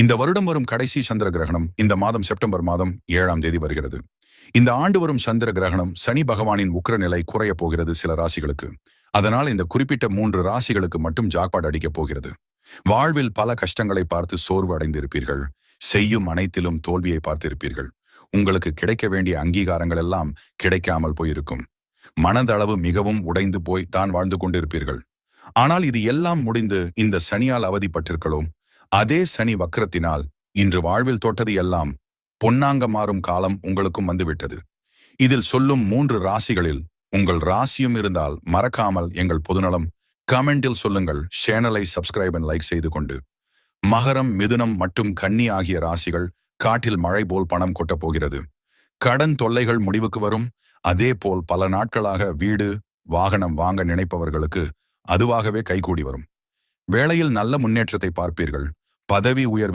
இந்த வருடம் வரும் கடைசி சந்திர கிரகணம் இந்த மாதம் செப்டம்பர் மாதம் ஏழாம் தேதி வருகிறது. இந்த ஆண்டு வரும் சந்திர கிரகணம் சனி பகவானின் உக்கிரநிலை குறைய போகிறது சில ராசிகளுக்கு. அதனால் இந்த குறிப்பிட்ட மூன்று ராசிகளுக்கு மட்டும் ஜாக்பாட் அடிக்கப் போகிறது. வாழ்வில் பல கஷ்டங்களை பார்த்து சோர்வு அடைந்திருப்பீர்கள். செய்யும் அனைத்திலும் தோல்வியை பார்த்திருப்பீர்கள். உங்களுக்கு கிடைக்க வேண்டிய அங்கீகாரங்கள் எல்லாம் கிடைக்காமல் போயிருக்கும். மனதளவு மிகவும் உடைந்து போய் தான் வாழ்ந்து கொண்டிருப்பீர்கள். ஆனால் இது எல்லாம் முடிந்து இந்த சனியால் அவதிப்பட்டிருக்கிறோம் அதே சனி வக்கரத்தினால் இன்று வாழ்வில் தொட்டது எல்லாம் பொன்னாங்க மாறும் காலம் உங்களுக்கும் வந்துவிட்டது. இதில் சொல்லும் மூன்று ராசிகளில் உங்கள் ராசியும் இருந்தால் மறக்காமல் எங்கள் பொதுநலம் கமெண்டில் சொல்லுங்கள். சேனலை சப்ஸ்கிரைப் அண்ட் லைக் செய்து கொண்டு. மகரம் மிதுனம் மற்றும் கன்னி ஆகிய ராசிகள் காட்டில் மழை போல் பணம் கொட்டப் போகிறது. கடன் தொல்லைகள் முடிவுக்கு வரும். அதே போல் பல நாட்களாக வீடு வாகனம் வாங்க நினைப்பவர்களுக்கு அதுவாகவே கைகூடி வரும். வேளையில் நல்ல முன்னேற்றத்தை பார்ப்பீர்கள். பதவி உயர்வு